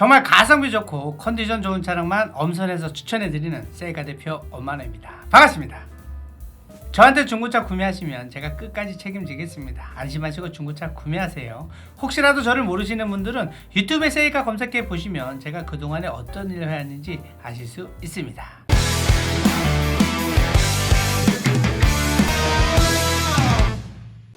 정말 가성비 좋고 컨디션 좋은 차량만 엄선해서 추천해드리는 세이카 대표 엄마노입니다. 반갑습니다. 저한테 중고차 구매하시면 제가 끝까지 책임지겠습니다. 안심하시고 중고차 구매하세요. 혹시라도 저를 모르시는 분들은 유튜브에 세이카 검색해 보시면 제가 그동안에 어떤 일을 해왔는지 아실 수 있습니다.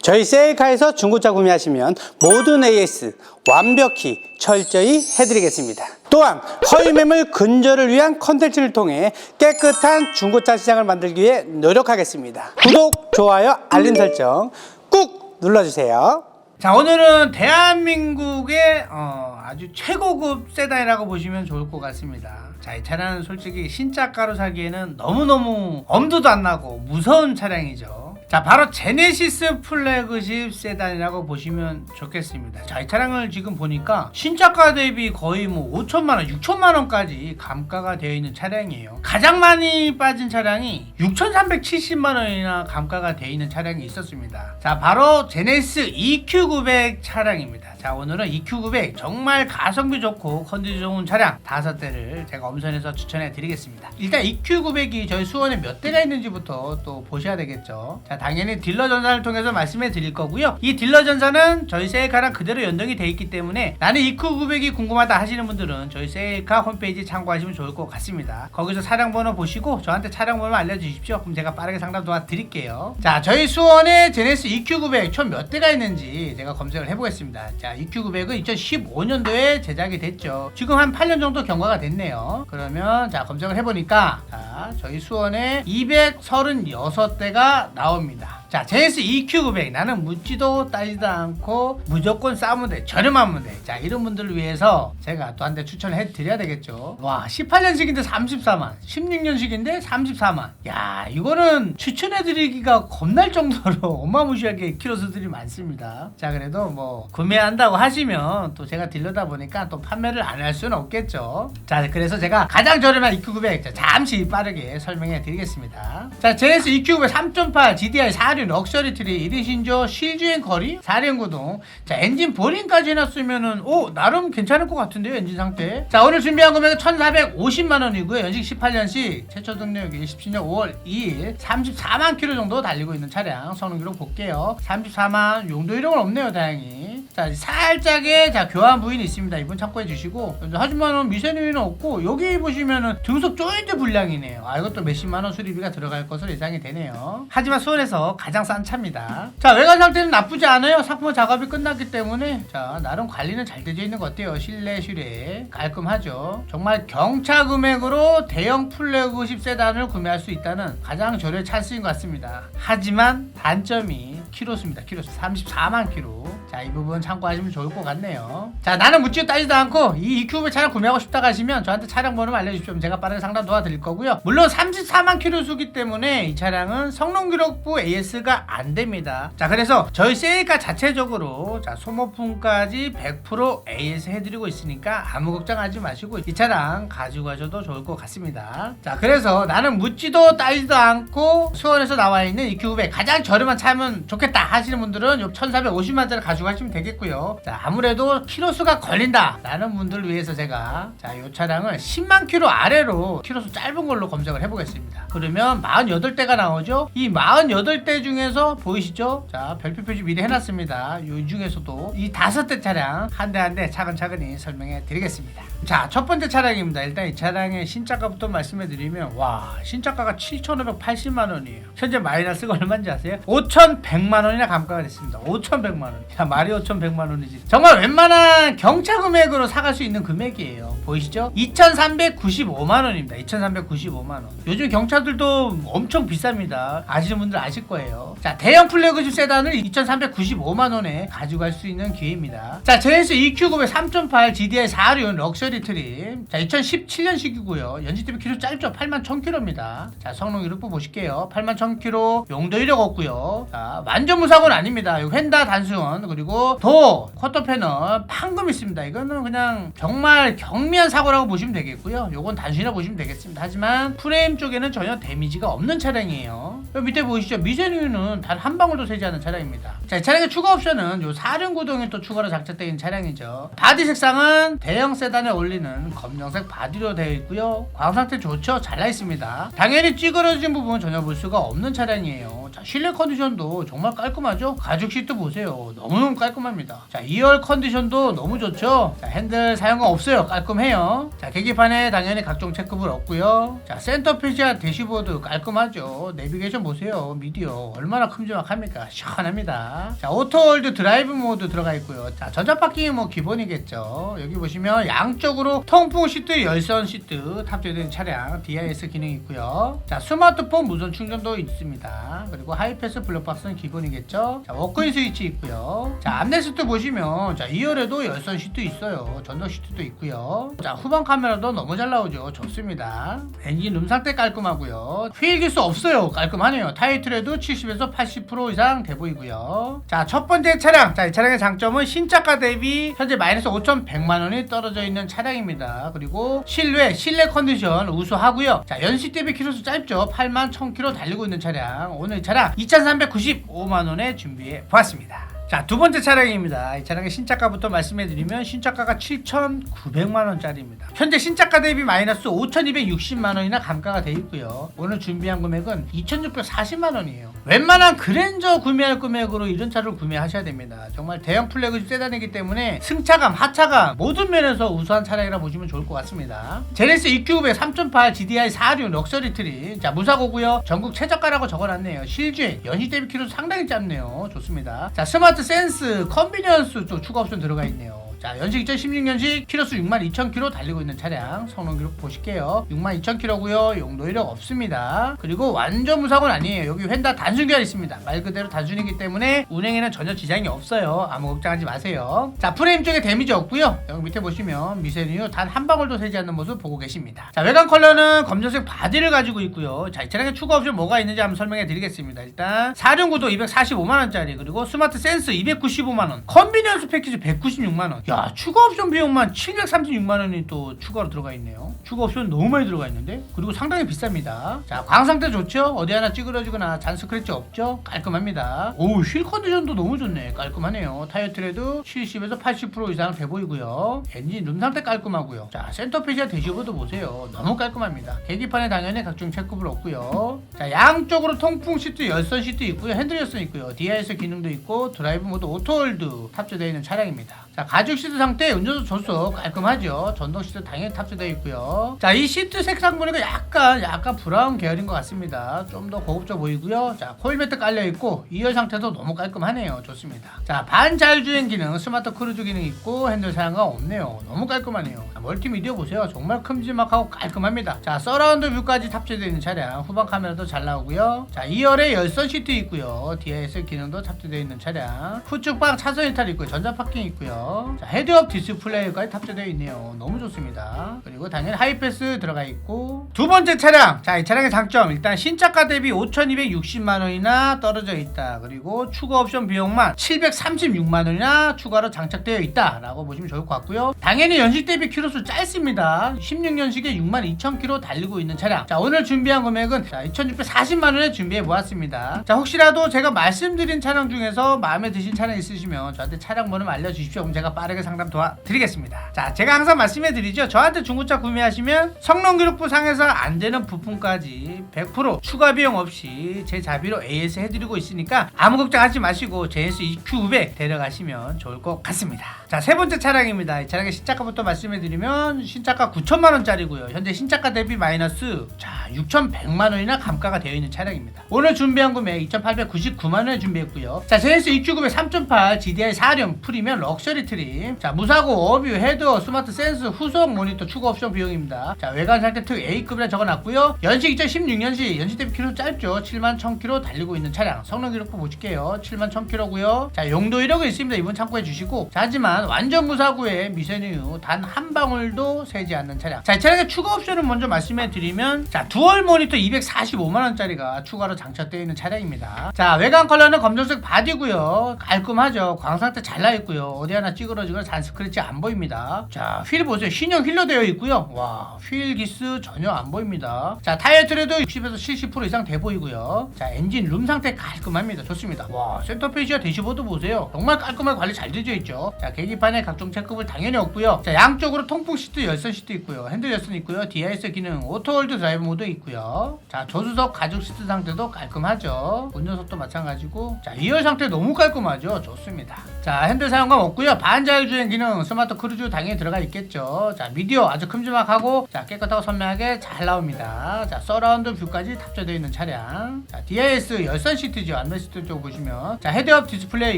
저희 세이카에서 중고차 구매하시면 모든 AS 완벽히 철저히 해드리겠습니다. 또한 허위 매물 근절을 위한 컨텐츠를 통해 깨끗한 중고차 시장을 만들기 위해 노력하겠습니다. 구독, 좋아요, 알림 설정 꾹 눌러주세요. 자 오늘은 대한민국의 어, 아주 최고급 세단이라고 보시면 좋을 것 같습니다. 자, 이 차량은 솔직히 신차가로 사기에는 너무너무 엄두도 안 나고 무서운 차량이죠. 자, 바로 제네시스 플래그십 세단이라고 보시면 좋겠습니다. 자, 이 차량을 지금 보니까 신차가 대비 거의 뭐 5천만 원, 6천만 원까지 감가가 되어 있는 차량이에요. 가장 많이 빠진 차량이 6,370만 원이나 감가가 되어 있는 차량이 있었습니다. 자, 바로 제네시스 EQ900 차량입니다. 자, 오늘은 EQ900 정말 가성비 좋고 컨디션 좋은 차량 다섯 대를 제가 엄선해서 추천해 드리겠습니다. 일단 EQ900이 저희 수원에 몇 대가 있는지부터 또 보셔야 되겠죠. 자, 당연히 딜러 전사를 통해서 말씀해 드릴 거고요. 이 딜러 전사는 저희 세일카랑 그대로 연동이 돼 있기 때문에 나는 EQ900이 궁금하다 하시는 분들은 저희 세일카 홈페이지 참고하시면 좋을 것 같습니다. 거기서 차량 번호 보시고 저한테 차량 번호 알려주십시오. 그럼 제가 빠르게 상담 도와드릴게요. 자, 저희 수원에 제네스 EQ900 총 몇 대가 있는지 제가 검색을 해보겠습니다. 자, EQ900은 2015년도에 제작이 됐죠. 지금 한 8년 정도 경과가 됐네요. 그러면 자 검색을 해보니까 자 저희 수원에 236대가 나옵니다. 자, JS EQ900 나는 묻지도 따지도 않고 무조건 싸면 돼 저렴하면 돼. 자 이런 분들을 위해서 제가 또 한 대 추천을 해드려야 되겠죠. 와 18년식인데 34만, 16년식인데 34만. 야 이거는 추천해 드리기가 겁날 정도로 어마무시하게 키로수들이 많습니다. 자 그래도 뭐 구매한다고 하시면 또 제가 딜러다 보니까 또 판매를 안 할 수는 없겠죠. 자 그래서 제가 가장 저렴한 EQ900 자, 잠시 빠르게 설명해 드리겠습니다. 자 JS EQ900 3.8 GDI 4륜 럭셔리 트리 1인 신조 실주행 거리 4륜 구동. 자 엔진 보링까지 해놨으면은 오 나름 괜찮을 것 같은데요 엔진 상태. 자 오늘 준비한 금액은 1450만원이고요. 연식 18년식 최초 등록일 17년 5월 2일 34만 킬로 정도 달리고 있는 차량 성능 기록 볼게요. 34만 용도 이력은 없네요 다행히. 자 살짝의 자 교환 부위는 있습니다. 이분 참고해 주시고. 하지만은 미세누이는 없고 여기 보시면은 등속 조인트 불량이네요. 아 이것도 몇십만 원 수리비가 들어갈 것으로 예상이 되네요. 하지만 수원에서 가장 싼 차입니다. 자 외관 상태는 나쁘지 않아요. 상품 작업이 끝났기 때문에. 자 나름 관리는 잘 되어 있는 것 같아요. 실내 실외. 깔끔하죠. 정말 경차 금액으로 대형 플래그십 세단을 구매할 수 있다는 가장 저렴 찬스인 것 같습니다. 하지만 단점이 키로수입니다. 키로수. 34만 키로 자 이 부분 참고하시면 좋을 것 같네요. 자 나는 묻지도 따지도 않고 이 EQV 차량 구매하고 싶다고 하시면 저한테 차량 번호 알려주시면 제가 빠르게 상담 도와드릴 거고요. 물론 34만 키로수기 때문에 이 차량은 성능 기록부 AS가 안 됩니다. 자 그래서 저희 세일가 자체적으로 자 소모품까지 100% AS 해드리고 있으니까 아무 걱정하지 마시고 이 차량 가지고 가셔도 좋을 것 같습니다. 자 그래서 나는 묻지도 따지도 않고 수원에서 나와 있는 EQ900 가장 저렴한 차면 좋겠다 하시는 분들은 요 1450만 짜리 가지고 가시면 되겠고요. 자 아무래도 키로수가 걸린다 라는 분들을 위해서 제가 자요 차량을 10만 킬로 아래로 키로수 짧은 걸로 검색을 해보겠습니다. 그러면 48대가 나오죠? 이 48대 중에서 보이시죠? 자 별표 표시 미리 해놨습니다. 이 중에서도 이 다섯 대 차량 한 대 한 대 차근차근히 설명해 드리겠습니다. 자 첫 번째 차량입니다. 일단 이 차량의 신차가부터 말씀해 드리면 와 신차가가 7,580만 원이에요. 현재 마이너스가 얼마인지 아세요? 5,100만 원이나 감가가 됐습니다. 5,100만 원. 야 말이 5,100만 원이지. 정말 웬만한 경차 금액으로 사갈 수 있는 금액이에요. 보이시죠? 2,395만 원입니다. 2,395만 원. 요즘 경차들도 엄청 비쌉니다. 아시는 분들 아실 거예요. 자 대형 플래그십 세단을 2,395만 원에 가지고 갈수 있는 기회입니다. 자 JS EQ900 3.8 GDI 4륜 럭셔리 트림. 자 2017년식이고요. 연식 대비 키로 짧죠? 8만 1000km입니다. 자 성능 이력부 보실게요. 8만 1000km 용도 이력 없고요. 자 완전 무사고는 아닙니다. 이 휀다 단수원 그리고 도 쿼터 패널 판금 있습니다 이거는 그냥 정말 경미한 사고라고 보시면 되겠고요 요건 단순이라 보시면 되겠습니다 하지만 프레임 쪽에는 전혀 데미지가 없는 차량이에요 밑에 보이시죠? 미세누유는 단 한 방울도 새지 않는 차량입니다. 자, 이 차량의 추가 옵션은 요 사륜 구동이 또 추가로 장착되어 있는 차량이죠. 바디 색상은 대형 세단에 올리는 검정색 바디로 되어 있고요. 광 상태 좋죠? 잘 나 있습니다. 당연히 찌그러진 부분 전혀 볼 수가 없는 차량이에요. 자, 실내 컨디션도 정말 깔끔하죠? 가죽 시트 보세요. 너무너무 깔끔합니다. 자, 2열 컨디션도 너무 좋죠? 자, 핸들 사용감 없어요. 깔끔해요. 자, 계기판에 당연히 각종 체크볼 없고요. 자, 센터 표시한 대시보드 깔끔하죠? 내비게이션 보세요. 미디어 얼마나 큼지막합니까? 시원합니다. 자, 오토월드 드라이브 모드 들어가 있고요. 자, 전자 파킹이 뭐 기본이겠죠. 여기 보시면 양쪽으로 통풍 시트, 열선 시트 탑재된 차량 DIS 기능이 있고요. 자, 스마트폰 무선 충전도 있습니다. 그리고 하이패스 블록박스는 기본이겠죠. 자, 워크인 스위치 있고요. 자, 암레스트 보시면 자, 2열에도 열선 시트 있어요. 전동 시트도 있고요. 자, 후방 카메라도 너무 잘 나오죠. 좋습니다. 엔진 룸 상태 깔끔하고요. 휠 기수 없어요. 깔끔하네요. 타이틀에도 70에서 80% 이상 돼 보이고요. 자, 첫 번째 차량. 자, 이 차량의 장점은 신차가 대비 현재 마이너스 5,100만 원이 떨어져 있는 차량입니다. 그리고 실외, 실내 컨디션 우수하고요. 자, 연식 대비 키로수 짧죠. 8만 1000km 달리고 있는 차량. 오늘 이 차량 2,395만 원에 준비해 보았습니다. 자, 두 번째 차량입니다. 이 차량의 신차가부터 말씀해 드리면 신차가가 7,900만 원짜리입니다. 현재 신차가 대비 마이너스 5,260만 원이나 감가가 돼 있고요. 오늘 준비한 금액은 2,640만 원이에요. 웬만한 그랜저 구매할 금액으로 이런 차를 구매하셔야 됩니다. 정말 대형 플래그십 세단이기 때문에 승차감, 하차감 모든 면에서 우수한 차량이라 보시면 좋을 것 같습니다. 제네스 EQ500 3.8 GDI 4륜 럭셔리 트림 자 무사고고요. 전국 최저가라고 적어놨네요. 실주행 연식 대비 키로 상당히 짧네요. 좋습니다. 자 스마트 센스 컨비니언스 또 추가 옵션 들어가 있네요. 자, 연식 2016년식 키로수 62,000km 달리고 있는 차량 성능 기록 보실게요. 62,000km고요. 용도 이력 없습니다. 그리고 완전 무사고는 아니에요. 여기 휀다 단순 교환 있습니다. 말 그대로 단순이기 때문에 운행에는 전혀 지장이 없어요. 아무 걱정하지 마세요. 자, 프레임 쪽에 데미지 없고요. 여기 밑에 보시면 미세누유 단 한 방울도 새지 않는 모습 보고 계십니다. 자, 외관 컬러는 검정색 바디를 가지고 있고요. 자, 이 차량에 추가 옵션 뭐가 있는지 한번 설명해 드리겠습니다. 일단 사륜구도 245만 원짜리 그리고 스마트 센스 295만 원, 컨비니언스 패키지 196만 원. 야, 추가 옵션 비용만 736만 원이 또 추가로 들어가 있네요. 추가 옵션 너무 많이 들어가 있는데 그리고 상당히 비쌉니다. 자, 광 상태 좋죠? 어디 하나 찌그러지거나 잔 스크래치 없죠? 깔끔합니다. 오, 휠 컨디션도 너무 좋네. 깔끔하네요. 타이어 트레도 70에서 80% 이상 돼 보이고요. 엔진 룸 상태 깔끔하고요. 자, 센터 페시아 대시보드 보세요. 너무 깔끔합니다. 계기판에 당연히 각종 체크볼 없고요. 자, 양쪽으로 통풍 시트, 열선 시트 있고요. 핸들 열선 있고요. DIS 기능도 있고 드라이브 모드 오토홀드 탑재되어 있는 차량입니다. 자, 가죽 시트 상태 운전석 조수 깔끔하죠. 전동 시트 당연히 탑재되어 있고요. 자, 이 시트 색상 보니까 약간 약간 브라운 계열인 것 같습니다. 좀 더 고급져 보이고요. 자, 코일 매트 깔려 있고 2열 상태도 너무 깔끔하네요. 좋습니다. 자, 반자율주행 기능, 스마트 크루즈 기능 있고 핸들 사용감 없네요. 너무 깔끔하네요. 자, 멀티미디어 보세요. 정말 큼지막하고 깔끔합니다. 자, 서라운드 뷰까지 탑재되어 있는 차량, 후방 카메라도 잘 나오고요. 자, 2열에 열선 시트 있고요. DIS 기능도 탑재되어 있는 차량, 후측방 차선 이탈 있고요. 전자 파킹 있고요. 자, 헤드업 디스플레이까지 탑재되어 있네요. 너무 좋습니다. 그리고 당연히 하이패스 들어가 있고 두 번째 차량. 자, 이 차량의 장점 일단 신차가 대비 5,260만 원이나 떨어져 있다. 그리고 추가 옵션 비용만 736만 원이나 추가로 장착되어 있다 라고 보시면 좋을 것 같고요. 당연히 연식 대비 키로수 짧습니다. 16년식에 62,000km 달리고 있는 차량. 자, 오늘 준비한 금액은 자, 2,640만 원에 준비해 보았습니다. 자, 혹시라도 제가 말씀드린 차량 중에서 마음에 드신 차량 있으시면 저한테 차량 번호 알려 주십시오. 그럼 제가 빠르게 상담 도와드리겠습니다. 자, 제가 항상 말씀해 드리죠. 저한테 중고차 구매하시면 성능 기록부 상에서 안 되는 부품까지 100% 추가 비용 없이 제 자비로 AS 해드리고 있으니까 아무 걱정하지 마시고 JS EQ500 데려가시면 좋을 것 같습니다. 자, 세 번째 차량입니다. 이 차량의 신차가부터 말씀해 드리면 신차가 9천만 원짜리고요. 현재 신차가 대비 마이너스 자, 6,100만 원이나 감가가 되어 있는 차량입니다. 오늘 준비한 금액 2,899만 원에 준비했고요. 자, JS EQ900 3.8 GDI 4륜 프리미엄 럭셔리 트림. 자, 무사고 어뷰 헤드어 스마트 센스 후속 모니터 추가 옵션 비용입니다. 자, 외관 상태 특 A급이라 적어 놨고요. 연식 2016년식 연식 대비 키로 짧죠. 7만 1000km 달리고 있는 차량. 성능 기록부 보실게요. 7만 1000km고요. 자, 용도 이력은 있습니다. 이번 참고해 주시고. 자, 하지만 완전 무사고에 미세누유 단 한 방울도 새지 않는 차량. 자, 이 차량의 추가 옵션을 먼저 말씀해 드리면 자, 두 듀얼 모니터 245만원짜리가 추가로 장착되어 있는 차량입니다. 자, 외관 컬러는 검정색 바디고요 깔끔하죠. 광상태 잘 나있고요 어디 하나 찌그러지거나 잔 스크래치 안 보입니다. 자, 휠 보세요. 신형 휠로 되어 있고요 와, 휠 기스 전혀 안 보입니다. 자, 타이어 트레도 60에서 70% 이상 돼 보이고요 자, 엔진 룸 상태 깔끔합니다. 좋습니다. 와, 센터페이지와 대시보드 보세요. 정말 깔끔하게 관리 잘 되어 있죠. 자, 계기 판에 각종 체크볼 당연히 없고요 자, 양쪽으로 통풍 시트, 열선 시트 있고요. 핸들 열선 있고요. DIS 기능, 오토홀드 드라이브 모드 있고요. 자, 조수석 가죽 시트 상태도 깔끔하죠. 운전석도 마찬가지고. 자, 2열 상태 너무 깔끔하죠. 좋습니다. 자, 핸들 사용감 없고요. 반자율 주행 기능, 스마트 크루즈 당연히 들어가 있겠죠. 자, 미디어 아주 큼지막하고 자, 깨끗하고 선명하게 잘 나옵니다. 자, 서라운드 뷰까지 탑재되어 있는 차량. 자, DIS 열선 시트죠. 안면 시트 쪽 보시면. 자, 헤드업 디스플레이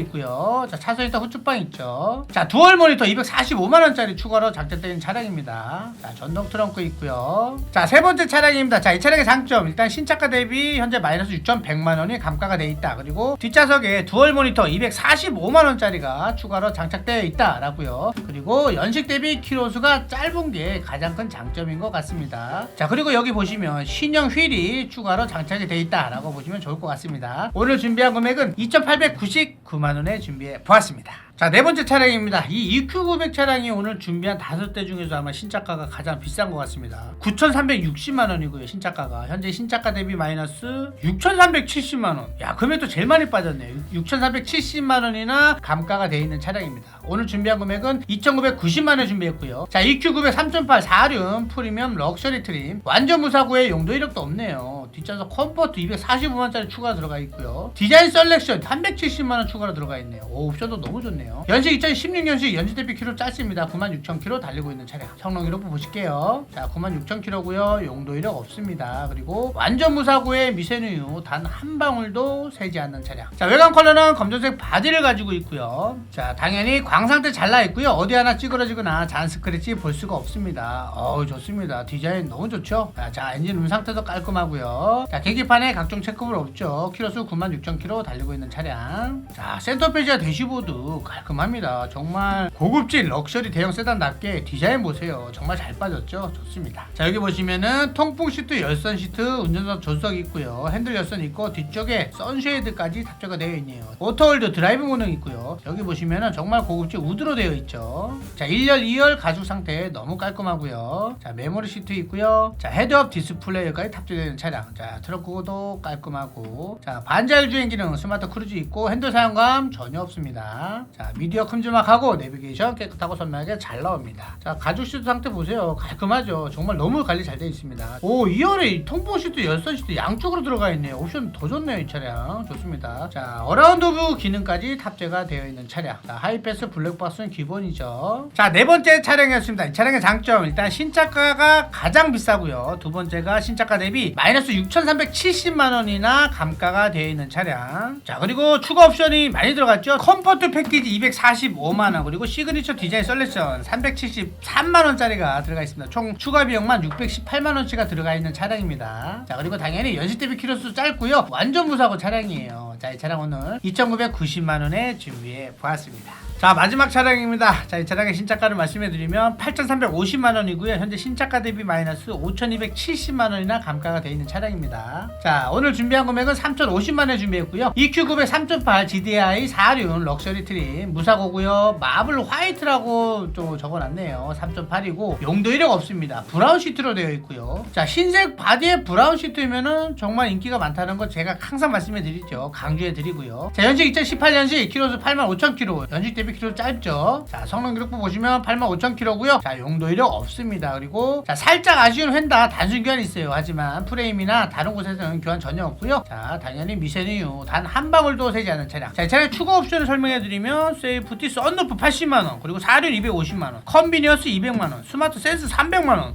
있고요. 자, 차선 일단 후축방 있죠. 자, 두얼 모니터 245만 원짜리 추가로 장착되어 있는 차량입니다. 자, 전동 트렁크 있고요. 자, 세 번째 차량입니다. 자, 이 차량의 장점 일단 신차가 대비 현재 마이너스 6,100만 원이 감가가 돼 있다. 그리고 뒷좌석에 두얼 모니터 245만 원짜리가 추가로 장착되어 있다라고요. 그리고 연식 대비 키로수가 짧은 게 가장 큰 장점인 것 같습니다. 자, 그리고 여기 보시면 신형 휠이 추가로 장착이 돼 있다라고 보시면 좋을 것 같습니다. 오늘 준비한 금액은 2,899만 원에 준비해 보았습니다. 자, 네 번째 차량입니다. 이 EQ900 차량이 오늘 준비한 다섯 대 중에서 아마 신차가가 가장 비싼 것 같습니다. 9,360만 원이고요, 신차가가. 현재 신차가 대비 마이너스 6,370만 원. 야, 금액도 제일 많이 빠졌네요. 6,370만 원이나 감가가 되어 있는 차량입니다. 오늘 준비한 금액은 2,990만 원 준비했고요. 자, EQ900 3.8 4륜 프리미엄 럭셔리 트림. 완전 무사고에 용도 이력도 없네요. 뒷좌석 컴포트 245만짜리 추가 들어가 있고요. 디자인 셀렉션 370만 원 추가로 들어가 있네요. 오, 옵션도 너무 좋네요. 연식 2016년식 연식 대비 키로 짧습니다. 96,000km 달리고 있는 차량. 성능 이력 보실게요. 자, 96,000km고요. 용도 이력 없습니다. 그리고 완전 무사고에 미세누유 단 한 방울도 새지 않는 차량. 자, 외관 컬러는 검정색 바디를 가지고 있고요. 자, 당연히 광상태 잘나 있고요. 어디 하나 찌그러지거나 잔 스크래치 볼 수가 없습니다. 어우, 좋습니다. 디자인 너무 좋죠? 자, 자, 엔진 음 상태도 깔끔하고요. 자, 계기판에 각종 체크볼 없죠. 키로수 96,000km 달리고 있는 차량. 자, 센터페이지와 대시보드 깔끔합니다. 정말 고급진 럭셔리 대형 세단답게 디자인 보세요. 정말 잘 빠졌죠? 좋습니다. 자, 여기 보시면은 통풍 시트, 열선 시트, 운전석 조수석 있고요. 핸들 열선 있고 뒤쪽에 선쉐이드까지 탑재가 되어 있네요. 오토홀드 드라이브 기능 있고요. 여기 보시면은 정말 고급진 우드로 되어 있죠. 자, 1열, 2열 가죽 상태 너무 깔끔하고요. 자, 메모리 시트 있고요. 자, 헤드업 디스플레이까지 탑재되는 차량. 자, 트렁크도 깔끔하고. 자, 반자율 주행 기능 스마트 크루즈 있고 핸들 사용감 전혀 없습니다. 자, 미디어 큼지막하고 내비게이션 깨끗하고 선명하게 잘 나옵니다. 자, 가죽 시트 상태 보세요. 깔끔하죠. 정말 너무 관리 잘 되어 있습니다. 오, 2열에 통풍 시트, 열선 시트 양쪽으로 들어가 있네요. 옵션 더 좋네요, 이 차량. 좋습니다. 자, 어라운드 뷰 기능까지 탑재가 되어 있는 차량. 자, 하이패스 블랙박스는 기본이죠. 자, 네 번째 차량이었습니다. 이 차량의 장점 일단 신차가가 가장 비싸고요. 두 번째가 신차가 대비 마이너스 6,370만 원이나 감가가 되어 있는 차량. 자, 그리고 추가 옵션이 많이 들어갔죠. 컴포트 패키지 245만 원 그리고 시그니처 디자인 썰레션 373만 원짜리가 들어가 있습니다. 총 추가 비용만 618만 원치가 들어가 있는 차량입니다. 자, 그리고 당연히 연식 대비 키로수 짧고요. 완전 무사고 차량이에요. 자, 이 차량 오늘 2,990만 원에 준비해 보았습니다. 자 마지막 차량입니다. 자 이 차량의 신차가를 말씀해 드리면 8,350만 원이고요. 현재 신차가 대비 마이너스 5,270만 원이나 감가가 되어 있는 차량입니다. 자 오늘 준비한 금액은 3,050만 원에 준비했고요. EQ900 3.8 GDI 4륜 럭셔리 트림 무사고고요. 마블 화이트라고 또 적어놨네요. 3.8이고 용도 이력 없습니다. 브라운 시트로 되어 있고요. 자 흰색 바디에 브라운 시트면은 정말 인기가 많다는 거 제가 항상 말씀해 드리죠. 강조해드리고요. 자 현재 2018년식 키로수 85,000km 연식 대비 키로 짧죠. 자 성능 기록부 보시면 85,000km고요. 자 용도 이력 없습니다. 그리고 자 살짝 아쉬운 휀다 단순 교환이 있어요. 하지만 프레임이나 다른 곳에서는 교환 전혀 없고요. 자 당연히 미세누유 단 한 방울도 새지 않은 차량. 자 이 차량 추가 옵션을 설명해드리면 세이프티 썬루프 80만원 그리고 4륜 250만원 컨비니언스 200만원 스마트 센스 300만원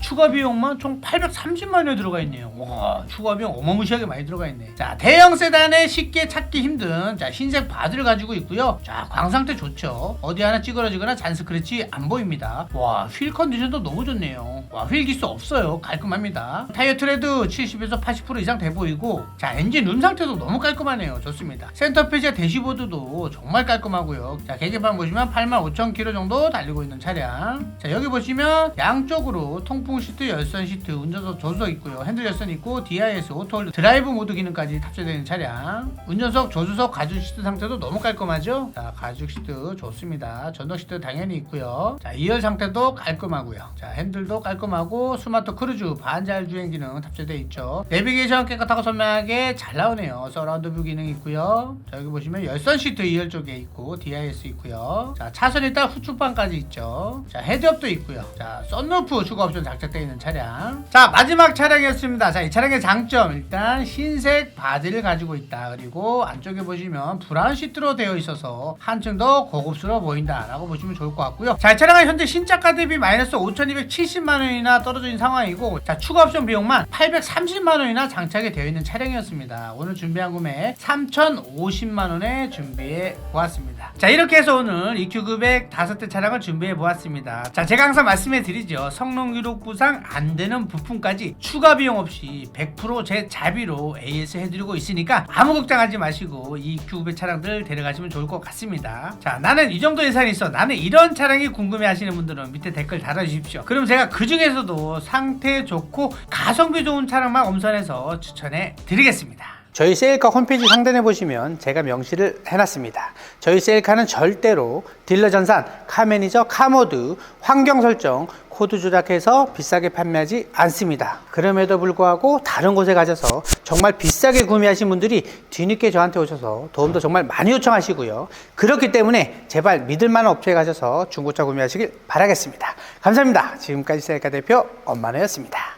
추가 비용만 총 830만원에 들어가 있네요. 와 추가 비용 어마무시하게 많이 들어가 있네. 자 대형 세단의 쉽게 찾기 힘든 자 흰색 바드를 가지고 있고요. 자 광상태 좋죠. 어디 하나 찌그러지거나 잔 스크래치 안 보입니다. 와 휠 컨디션도 너무 좋네요. 와휠 기스 없어요. 깔끔합니다. 타이어 트레드 70에서 80% 이상 돼 보이고 자 엔진 룸 상태도 너무 깔끔하네요. 좋습니다. 센터 페이지 대시보드도 정말 깔끔하고요. 자 계기판 보시면 85,000km 정도 달리고 있는 차량. 자 여기 보시면 양쪽으로 통풍 시트, 열선 시트, 운전석 조수석 있고요. 핸들 열선 있고 DIS, 오토홀드, 드라이브 모드 기능까지 탑재되어 있는 차량. 운전석, 조수석, 가죽 시트 상태도 너무 깔끔하죠. 자 가죽 시트 좋습니다. 전동 시트 당연히 있고요. 자 2열 상태도 깔끔하고요. 자 핸들도 깔끔하고 스마트 크루즈 반잘 주행 기능 탑재되어 있죠. 내비게이션 깨끗하고 선명하게 잘 나오네요. 서라운드 뷰 기능 있고요. 자 여기 보시면 열선 시트 2열 쪽에 있고 DIS 있고요. 자 차선 일단 후축방까지 있죠. 자 헤드업도 있고요. 자 썬루프 추가 옵션 장착되어 있는 차량. 자 마지막 차량이었습니다. 자 이 차량의 장점 일단 흰색 바디를 가지고 있다. 그리고 안쪽에 보시면 브라운 시트로 되어 있어서 한층 더 고급스러워 보인다라고 보시면 좋을 것 같고요. 자 이 차량은 현재 신차가 대비 마이너스 5,270만 원이나 있는 상황이고 자 추가 옵션 비용만 830만 원이나 장착이 되어 있는 차량이었습니다. 오늘 준비한 구매 3,050만 원에 준비해 보았습니다. 자 이렇게 해서 오늘 EQ급의 다섯 대 차량을 준비해 보았습니다. 자 제가 항상 말씀해 드리죠. 성능 기록 부상 안 되는 부품까지 추가 비용 없이 100%제 자비로 AS 해드리고 있으니까 아무 걱정하지 마시고 EQ급의 차량들 데려가시면 좋을 것 같습니다. 자 나는 이 정도 예산이 있어. 나는 이런 차량이 궁금해 하시는 분들은 밑에 댓글 달아주십시오. 그럼 제가 그 중에서도 상태 좋고 가성비 좋은 차량만 엄선해서 추천해 드리겠습니다. 저희 세일카 홈페이지 상단에 보시면 제가 명시를 해놨습니다. 저희 세일카는 절대로 딜러 전산, 카 매니저, 카모드, 환경 설정, 코드 조작해서 비싸게 판매하지 않습니다. 그럼에도 불구하고 다른 곳에 가셔서 정말 비싸게 구매하신 분들이 뒤늦게 저한테 오셔서 도움도 정말 많이 요청하시고요. 그렇기 때문에 제발 믿을 만한 업체에 가셔서 중고차 구매하시길 바라겠습니다. 감사합니다. 지금까지 셀카 대표 엄마네였습니다.